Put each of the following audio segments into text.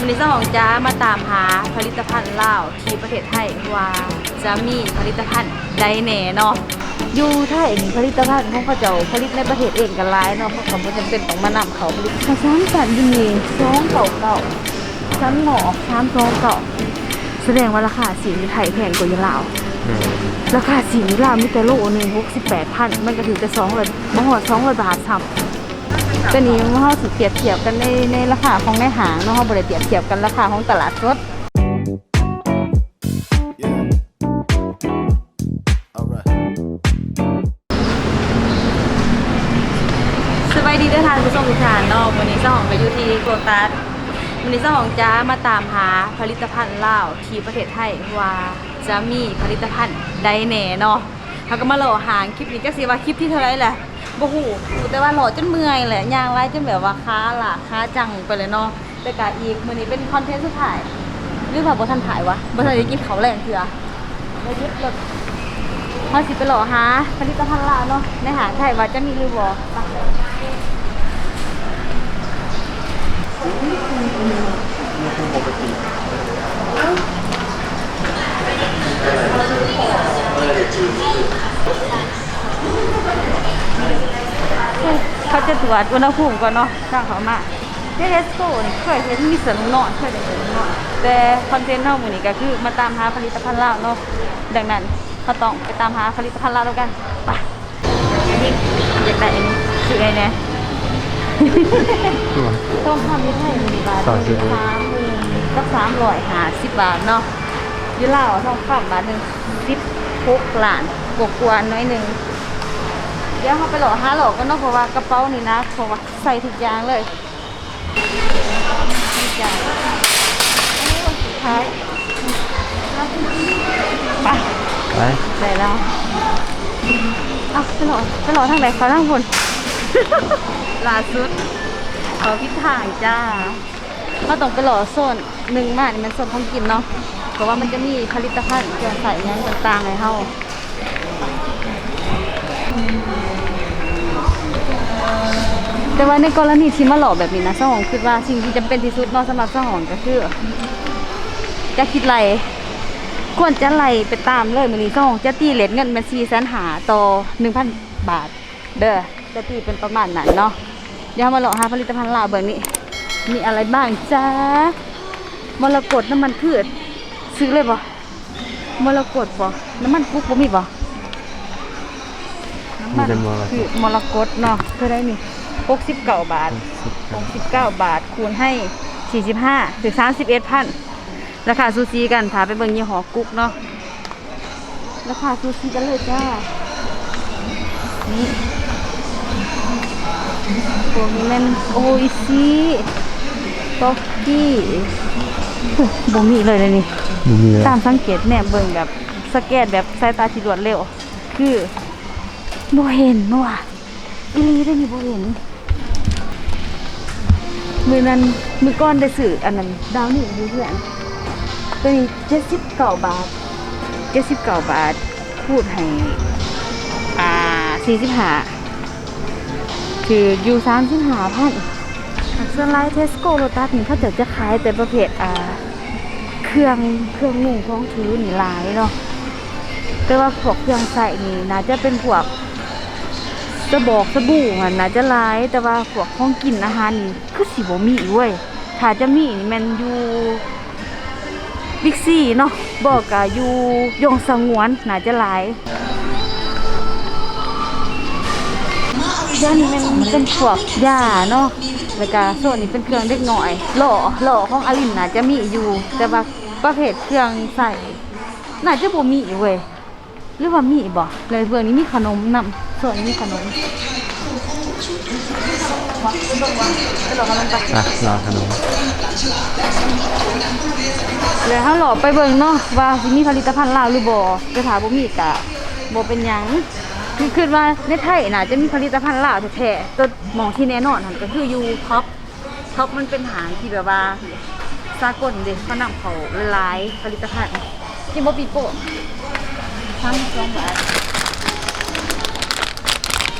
วันนี้เจ้าของจ้ามาตามหาผลิตภัณฑ์ลาวที่ประเทศไทยว่าจะมีผลิตภัณฑ์ใดแหน่เนาะอยู่ไทยนี่ผลิตภัณฑ์ของเขาเจ้าผลิตในประเทศเองกันหลายเนาะเพราะเขาบ่จำเป็นต้องมานำเขาผลิตภาษาสันอยูนี่สองเก่าเก่าชั้นหมอกสามสองเก่าแสดงว่าราคาสีอยู่ไทยแพงกว่าอยู่ลาวอืมราคาสีอยู่ลาวมีแต่โลหนึ่งหกสิบแปดพันมันก็ถือแต่สองร้อยบ่หอดสองร้อยบาทซ้ำ ตัวนี้เราสิเปรียบเทียบกันในในราคาของในห้างเนาะเราบ่ได้เปรียบเทียบกันราคาของตลาดสด Yeah. Alright. สบายดีเด้อทานผู้ชมทุกท่านเนาะวันนี้เจ้าของก็อยู่ที่โกตัสวันนี้เจ้าของจ้ามาตามหาผลิตภัณฑ์ลาวที่ประเทศไทยว่าจะมีผลิตภัณฑ์ใดแหน่เนาะ เขาก็มาหล่อหางคลิปนี้จักสิว่าคลิปที่เท่าไรแหละบ่ฮู้แต่ว่าหล่อจนเมื่อยแหละย่างไล่จนแบบว่าค้าล่ะค้าจังไปเลยเนาะแต่กะอีกมือนี้เป็นคอนเทนต์สุดท้ายหรือว่าบทันถ่ายวะบทันได้กินข้าแรงเทื่อบ่ยึดรถเขาสิไปหล่อหาผลิตภัณฑ์ลาเนาะในหางไทยว่าจะมีหรือบ่ไปเขาจะตรวจอุณหภูมิก่อนเนาะช่างเขามาเดเรสโก้นี่เคยเห็นมีสวนนอนเคยได้เห็นเนาะแต่คอนเทนต์เฮามื้อนี้ก็คือมาตามหาผลิตภัณฑ์ลาวเนาะดังนั้นเขาต้องไปตามหาผลิตภัณฑ์ลาวแล้วกันไปอันนี้อยากได้อันนี้คือไอ้เนี่ยต้องทำที่ไทยมีบาทต่อซื้อสามหมื่นก็สามร้อยห้าสิบบาทเนาะอยูเล่าวทองคำบาทหนึ่งสิบหกล้าน กกวนๆน้อยหนึ่งเดี๋ยวเขาไปหลอกห้าหลอกก็นาะเพราะว่ากระเป๋านี่นะเพราะว่าใส่ทุกอย่างเลยทุกอย่างอันนี้วันสุดท้ายไปไปได้แล้วเอาไปหลอกไปหลอกทางไหนเขาทางบนล่าสุดขอพิดทางจ้าเราต้องไปหล่อโซนหนึ่งมากนี่มันโซนของกินเนาะเพราะว่ามันจะมีผลิตภัณฑ์เครื่องใส่ยังต่างๆให้เฮา แต่ว่าในกรณีที่มาหล่อแบบนี้นะสหองคิดว่าสิ่งที่จำเป็นที่สุดเนาะสำหรับสหองก็คือ จะคิดไรควรจะไล่ไปตามเลยมือนี้สหองจะตีเลทเงินเป็น4แสนหาต่อ1,000บาท เด้อจะตีเป็นประมาณนั้นเนาะเดี๋ยวมาหลอกหาผลิตภัณฑ์ลาวเบิ่งนี้ มีอะไรบ้างจ้ามรกตน้ำมันพืชซื้อเลยบ่มรกตบ่น้ำมันกุ๊กบ่มี บ่น้ำมันพืชมรกตเนาะเท่าไหร่นี่69บาท69บาทคูณให้45ถึง31พันราคาซูซีกันพาไปเบิ่งยี่ห้อกุ๊กเนาะราคาซูซีกันเลยจ้านี่พวกนี้มันโออิซิต็อกกี้บ่มีเลยเลยนี่มีแล้วตามสังเกตแน่เบิ่งแบบสแกนแบบสายตาที่รวดเร็ว คือ บ่เห็นว่ะอีลีได้นี่บ่เห็นมือนั้นมือก้อนได้สื่ออันนั้นดาวนี่อยู่เพื่อนตัวนี้เจ็ดสิบเก้าบาทเจ็ดสิบเก้าบาทพูดให้อ่าสี่สิบห้าคืออยู่สามสิบห้าพันส่วนไลท์เทสโก้โรตัสนี่เขาจะจะขายแต่ประเภทอ่าเครื่องเครื่องนุ่งของถือนี่หลายเนาะแต่ว่าพวกเครื่องใส่นี่น่าจะเป็นพวก สบอกสบู่อะน่าจะหลายแต่ว่าพวกของกินอาหารนี่คือสิบ่มีเว้ยถ้าจะมีนี่แมันอยู่บิ๊กซีเนาะบอกกะอยู่ยงสงวนน่าจะหลายย่านนี้มันเป็นพวกยาเนาะแล้วก็โซนนี้เป็นเครื่องเล็กหน่อย หล่อหล่อของอลินน่าจะมีอยู่ แต่ว่าประเภทเครื่องใส่น่าจะบ่มีเว้ย หรือว่ามีบ่เลยเบื้องนี้มีขนมนำส่วนนี้มีขนมมาไปหลอกกันไปอะรอขนมเลยถ้าหลอกไปเบิ่งเนาะว่าสิมีผลิตภัณฑ์ลาวหรือบ่จะถามบ่มีกะบ่เป็นหยังคือคิดว่าในไทยน่าจะมีผลิตภัณฑ์ลาวแท้ๆตัวหมองที่แน่นอนหั่นก็คืออยู่ท็อปท็อปมันเป็นหางที่แบบว่าสากลเด้เขานำเขาหลายๆผลิตภัณฑ์กินบ่ปีโป้ ทั้งสองบาท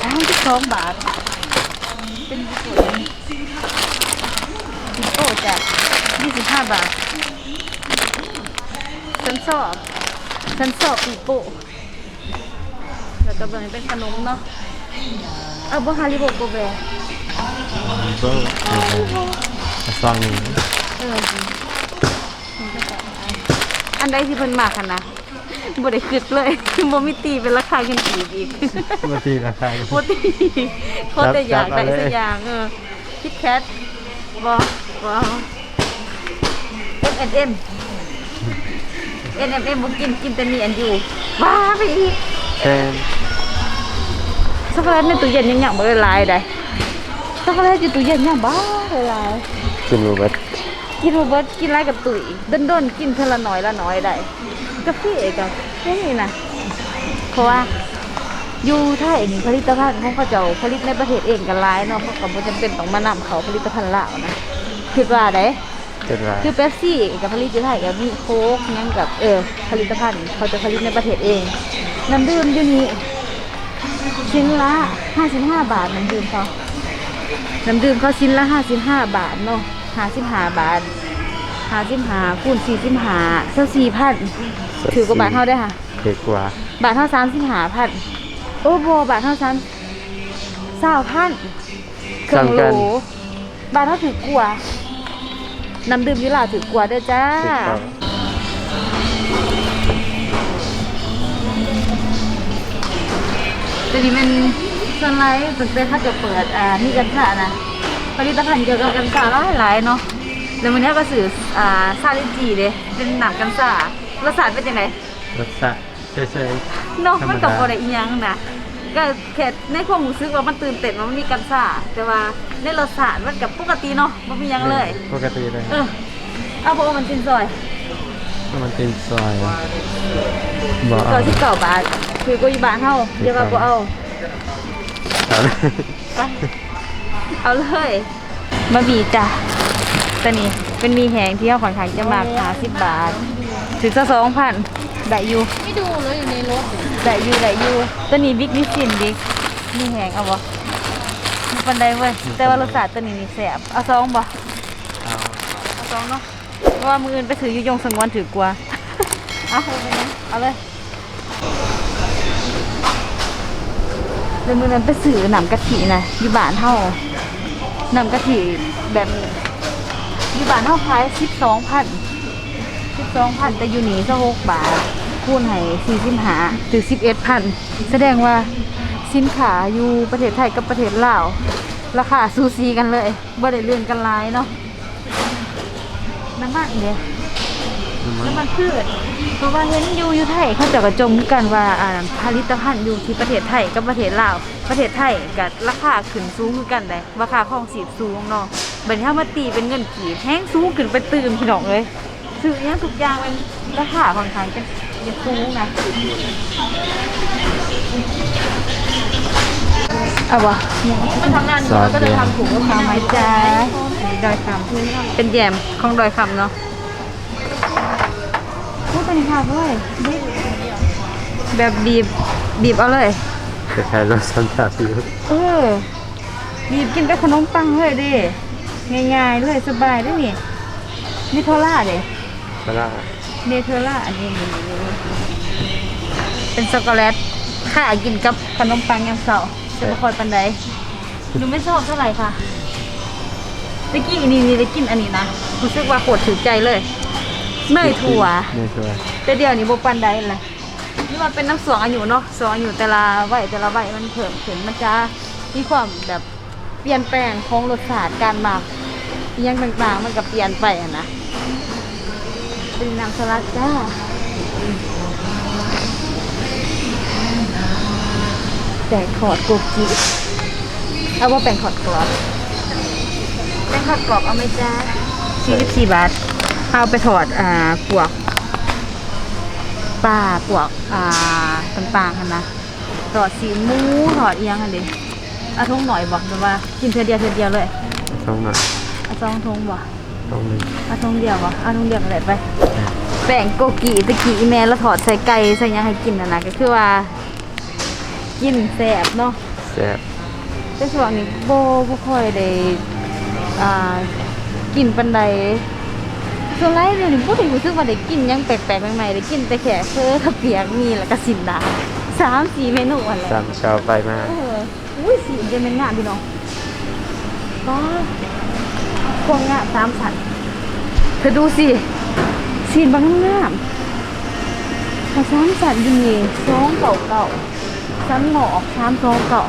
ทั้งที่สองบาท เป็นญี่ปุ่นปีโป้จาก25บาทฉันสอบฉันสอบปีโป้แล้วก็เบิ่งเป็นขนมเนาะเอาบ่ฮาริโบโกแบก็ฟังเอออันใดที่เพิ่นมากคันนะ บ่ได้คิดเลยบ่มีตีเป็นราคาเงินกีบอีกมาตีราคาบ่ตีเขาแต่อยากได้สักอย่างเออคิดแคทบ่บ่ M&M N&M บ่กินกินแต่มีอันอยู่ว้าไปอีกแทนช็อกโกแลตในตู้เย็นยังยังบ่ได้หลายได้ช็อกโกแลตอยู่ตู้เย็นยังบ้าหลายกินรูบัตกินบ่เบิดกินหลายกับตุ๋ยด้นๆกินเท่าละน้อยละน้อยได้ กาแฟกับนี่นะเพราะว่าอยู่ไทยนี่ผลิตภัณฑ์ของเขาเจ้าผลิตในประเทศเองกันหลายเนาะเขาก็บ่จำเป็นต้องมานำเขาผลิตภัณฑ์ลาวนะคิดว่าได้เป็นไรคือเป๊ปซี่กับผลิตอยู่ไทยกับมีโค้กหยังกับเออผลิตภัณฑ์เขาจะผลิตในประเทศเองน้ำดื่มอยู่นี่ชิ้นละ55บาทน้ำดื่มเขาน้ำดื่มเขาชิ้นละ55บาทเนาะ55บาท 55คูณ45เท่า4,000ถือกว่าบาทเท่าได้ค่ะเด็กกว่า บาทเท่า35,000โอ้โบบาทเท่า3 20,000เครื่องโหลบาทเท่าถือกว่าน้ำดื่มยี่หลาถือกว่าเด้อจ้าเด็กกว่าแต่นี่มันส่วนไรตั้งแต่ถ้าจะเปิดอ่านี่กันค่ะนะผลิตภัณฑ์เกี่ยวกับกันซ่าหลายหลายๆเนาะ แล้ววันนี้ก็สื่ออ่าซาลิจีเด้เป็นหนังกันซ่ารสชาติเป็นยังไงรสชาติเฉยเนาะธรรมดามัมันกับอะไรอีหยังนะก็แค่ในความรู้สึกว่ามันตื่นเต้นว่ามันมีกันซ่าแต่ว่าในรสชาติมันกับปกติเนาะมันมีหยังเลยปกติเลยเออเอาเพราะว่ามันกินซอยมันเป็นซอยบอกซอยที่เก่าบาทคือกูอีบานเฮาเดี๋ยวว่ากูเอาเอาเลยไปเอาเลยมาบีจ้ะ ตัวนี้เป็นมีแหงที่เขาค่อนข้างจะมากหาสิบบาทถึงจะสองพันได้อยู่ ไม่ดูเลยอยู่ในรถได้อยู่ได้อยู่ตัวนี้บิ๊กนิสินบิ๊กมีแหงเอาบ่มีปันไดเว้ยแต่ว่ารสชาติตัวนี้นี่แสบเอาสองบ่เอาเอาสองเนาะเพราะว่ามืออื่นไปถืออยู่ยงสงวนถือกว่าเอาเอาไปนะเอาเลยเดี๋ยวมือนั้นไปซื้อหนำกะทินะอยู่บ้านเฮานำกะทิแบบนี้ อยู่บ้านเฮาขายสิบสองพันสิบสองพันแต่อยู่นี่สักหกบาท คูณให้สี่สิบห้าถึงสิบเอ็ดพันแสดงว่าสินค้าอยู่ประเทศไทยกับประเทศลาวราคาซูซีกันเลยบ่ได้เลื่อนกันหลายเนาะน้ำมันเนี่ยน้ำมันพืชเพราะว่าเห็นอยู่อยู่ไทยเขาจะกระจมกันว่าอ่าผลิตภัณฑ์อยู่ที่ประเทศไทยกับประเทศลาวประเทศไทยกับราคาขึ้นสูงคือกันเลยราคาของสีสูงเนาะ บัดนี้ถ้ามาตีเป็นเงินกีบแห้งสูงขึ้นไปตื่นพี่น้องเลยซื้ออหยังทุกอย่างเป็นราคาค่อนข้างจะจะสูงนะเอาวะไปทำงานซอสก็เดีจะยวทำถุงมะพร้าวทำไมจ้าดอยคำเป็นแยมของดอยคำเนาะพูดเป็นค่ะด้วยแบบบีบบีบเอาเลยจะใช้รสสันตาฟิวเออบีบกินกับขนมปังเลยดิ ง่ายๆเลยสบายด้วยนี่เนเธอร่าเด้ปลาเนเธอร่าอันนี้นี่เป็นช็อกโกแลตค่ากินกับขนมปังยามเสาร์จะไม่ค่อยปันใดหนูไม่ชอบเท่าไหร่ค่ะตะกี้นี่นี่ได้กินอันนี้นะรู้สึกว่าโคตรถือใจเลยเนยถั่ว เนยถั่วแต่เดี๋ยวนี้บ่ปันใดเลยนี่มันเป็นน้ำสวงอายุเนาะสวงอายุแต่ละวัยแต่ละวัยมันเพิ่มขึ้นมันจะมีความแบบเปลี่ยนแปลงของรสชาติการหมักอิห ยังต่างๆ มันก็เปลี่ยนไปนะเป็นน้ำสลัดจ้าแต่ขอดโกกิเอาว่าแป้งขอดกรอบแป้งขอดกรอบเอาไหมจ้า44บาท เอาไปถอดอ่าปวกปลาปวกอ่าต่างๆกันนะถอดสีมูถอดเอียงกันดิเอาทงหน่อยบอกแต่ว่ากินเธอเดียวเธอเดียวเลย ต้องหน่อย เอาซองทงบ่ต้องหนึ่งเอาทงเดียวบ่เอาทงเดียวอะไรไปแป้งโกกิตะกี้อีแม่แล้วถอดใส่ไก่ใส่หยังให้กินน่ะนะก็คือว่า กินแซ่บเนาะแซ่บแต่ส่วนนี้โบบ่ค่อยได้อ่ากินปันใดสส่วนไรเดี๋ยวนี้บ่ได้รู้สึกว่าได้กินหยังแปลกๆใหม่ๆได้กินแต่แค่เฟอกับเปียกมีแล้วก็สินดาสามสี่เมนูอะไรสามเช้าไปมาเอออุ้ยสีเดนเป็นงามพี่น้องก็ พวงงามสามสันเธอดูสิสีบางงามถ้าสามสันดีสองเก่าเก่าสันหงอกสามสองเก่า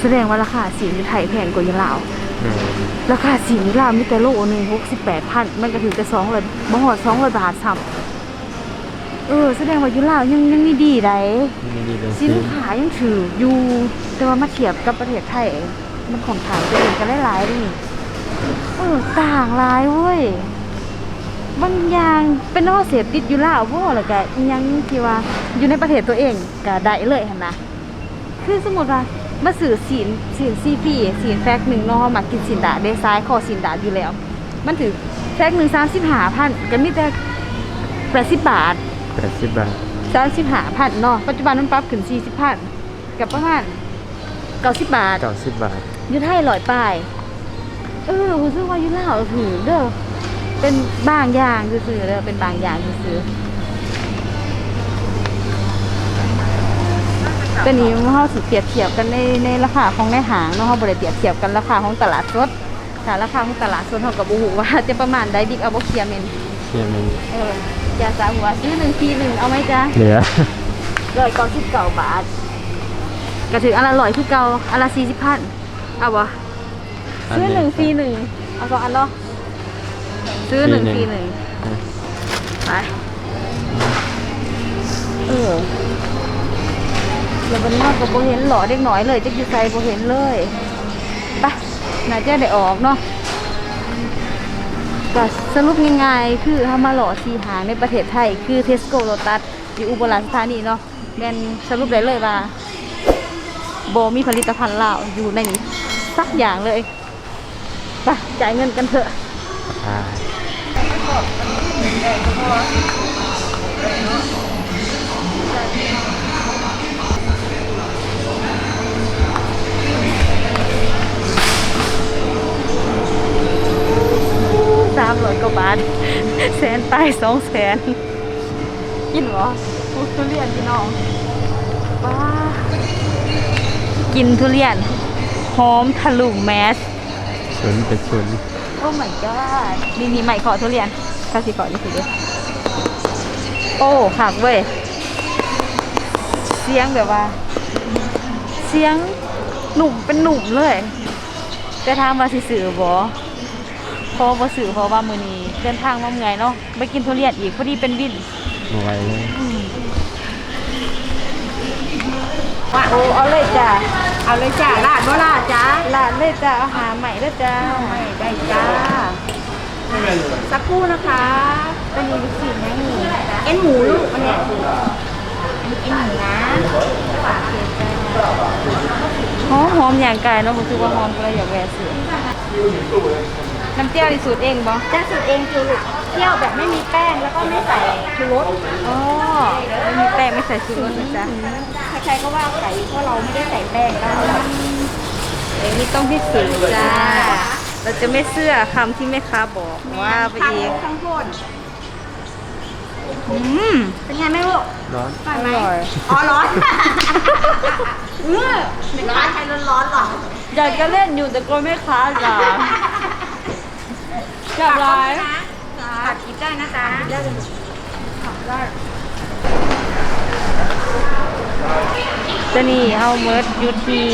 แสดงว่าราคาสีอยู่ไทยแพงกว่าอยู่ลาวอืมราคาสีอยู่ลาวมีแต่โลหนึ่งหกสิบแปดพันมันก็ถือแต่สองเลยบ่หอดสองร้อยบาทซ้ำเออ แสดงว่าอยู่ลาวยังยังมีดีไดนี่ดีเลยสินค้ายังถืออยู่แต่ว่ามาเทียบกับประเทศไทยมันของขายตัวเองกันหลายๆดิ เออต่างหลายเว้ย บางอย่างเป็นนอเสพติดอยู่แล้วเพราะอะไรกะอิหยังที่ว่าอยู่ในประเทศตัวเองก็ได้เลยหันนะคือสมมติว่ามาสื่อสินสินซีพีสินแฟกหนึ่งเนอมากินสินดาเดซายคอสินดาอยู่แล้ว มันถือแฟกหนึ่งสามสิบห้าพันก็มีแต่แปดสิบบาทแปดสิบบาทสามสิบห้าพันเนาะปัจจุบันมันปรับขึ้นสี่สิบพันกับประมาณเก้าสิบบาทเก้าสิบบาทอยูไทยลอยป้าย เออผมซื้อว่าอยูลาวถือเด้อเป็นบางอย่างซื้อๆเด้อเป็นบางอย่างซื้อๆตัวนี้เราสิเปรียบเทียบกันในในราคาของในห้างเนาะเราบ่ได้เปรียบเทียบกันราคาของตลาดสดแต่ราคาของตลาดสดเราก็บ่ฮู้ว่าจะประมาณใดบิ๊กเอาบ่เคลียร์แม่นเทียมมันเอออย่าสาหัวซื้อหนึ่งทีหนึ่งเอาไหมจ๊ะเหลือร้อยเก้าสิบเก้าบาทก็ถืออันละร้อยคือเก่าอันละสี่สิบพันเอาวะ ซื้อหนึ่งฟรีหนึ่งเอาสองอันเนาะซื้อหนึ่งฟรีหนึ่งไปเออแล้ววันนี้เราก็บ่เห็นหล่อเด็กน้อยเลยจะอยู่ใส่บ่เห็นเลยไปน่าจะได้ออกเนาะก็สรุปง่ายๆคือถ้ามาหล่อสีหางในประเทศไทย คือเทสโก้โ t ตัสอยู่อุบลราชธานีเนาะแม่นสรุปได้เลยว่าโบมีผลิตภัณฑ์ลาวอยู่ในนี้สักอย่างเลย ไปจ่ายเงินกันเถอะสามร้อยกว่าบาทแสนตายสองแสนกินเหรอพูทุเรียนพี่น้องว้ากินทุเรียนหอมทะลุแมส ชนไปชนโอ้ my god นี่นี่ใหม่ขอทุเรียนข้าสิขอนี่สิเด้อโอ้หักเว้ย เสียงแบบว่า เสียงหนุ่มเป็นหนุ่มเลย แต่ทางมาสิสื่อบ่เพอบ่สื่อเพราะว่ามือนี้เดินทางมาเมื่อยเนาะไปกินทุเรียนอีกพอดีเป็นวินมาไว้เลยโอ้เอาเลยจ้ะเอาเลยจ้าลาดบ่ลาดจ้าลาด เลยจ้ะเอาหาใหม่เลยจ้ะไม่ได้จ้าสักครู่นะคะเป็นมีลูกชิ้นยังนี่เอ็นหมูลูกอันเนี้ยเอ็นหมูนะหอมหอมอย่างไก่เนาะผมคือว่าหอมก็เลยอยากแวะซื้อน้ำเจียวนี่สูตรเองบ่จ้าสูตรเองคือลูกเที่ยวแบบไม่มีแป้งแล้วก็ไม่ใส่ชูรสอ๋อไม่มีแป้งไม่ใส่ชูรสนะจ๊ะใครๆก็ว่าไข่เพราะเราไม่ได้ใส่แป้งแล้ว เอ้ยนี่ต้องพิสูจน์จ้า เราจะไม่เชื่อคำที่แม่ค้าบอกว่าไปทั้งอีกทั้งโทษอืมเป็นไงแม่ลูกร้อนอร่อยไหมอร่อยอ๋อร้อนเออเป็นร้านใช้ร้อนๆหรออยากจะเล่นอยู่แต่ก็ไม่ค้าจ้ะจับร้ายตัดคลิปได้นะจ๊ะจะนี่เฮาเมิร์ดอยู่ที่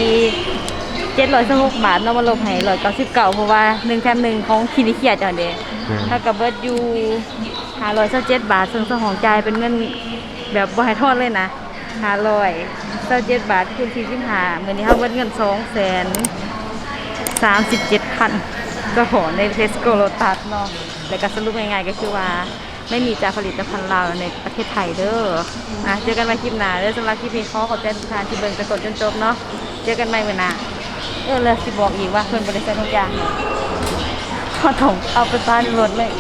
เจ็ดร้อยสิบหกบาทเนาะมาลบให้ร้อยเก้าสิบเก้าเพราะว่าหนึ่งแถมหนึ่งของคลินิกเคียจังเดอืมถ้ากับเบิร์ดอยู่ห้าร้อยสิบเจ็ดบาทซึ่งสของจ่ายเป็นเงินแบบบ่ให้ทอดเลยนะห้าร้อยสิบเจ็ดบาทคูณสี่สิบห้าเมื่อนี้เฮาเบิร์ดเงินสองแสนสามสิบเจ็ดพันก็ขอในเทสโกโลตัสเนาะแล้วก็สรุปง่ายๆก็คือว่าไม่มีจากผลิตภัณฑ์ลาวในประเทศไทยเด้ออะเจอกันใหม่คลิปหน้าเด้อสำหรับคลิปนี้ขอขอบใจทุกท่านที่เบิ่งจนจบจนจบเนาะ เจอกันใหม่เมื่อหน้า เออเลยสิบอกอีกว่าเพื่อนบริษัททุกอย่างพอถงเอาไปตานรถเลย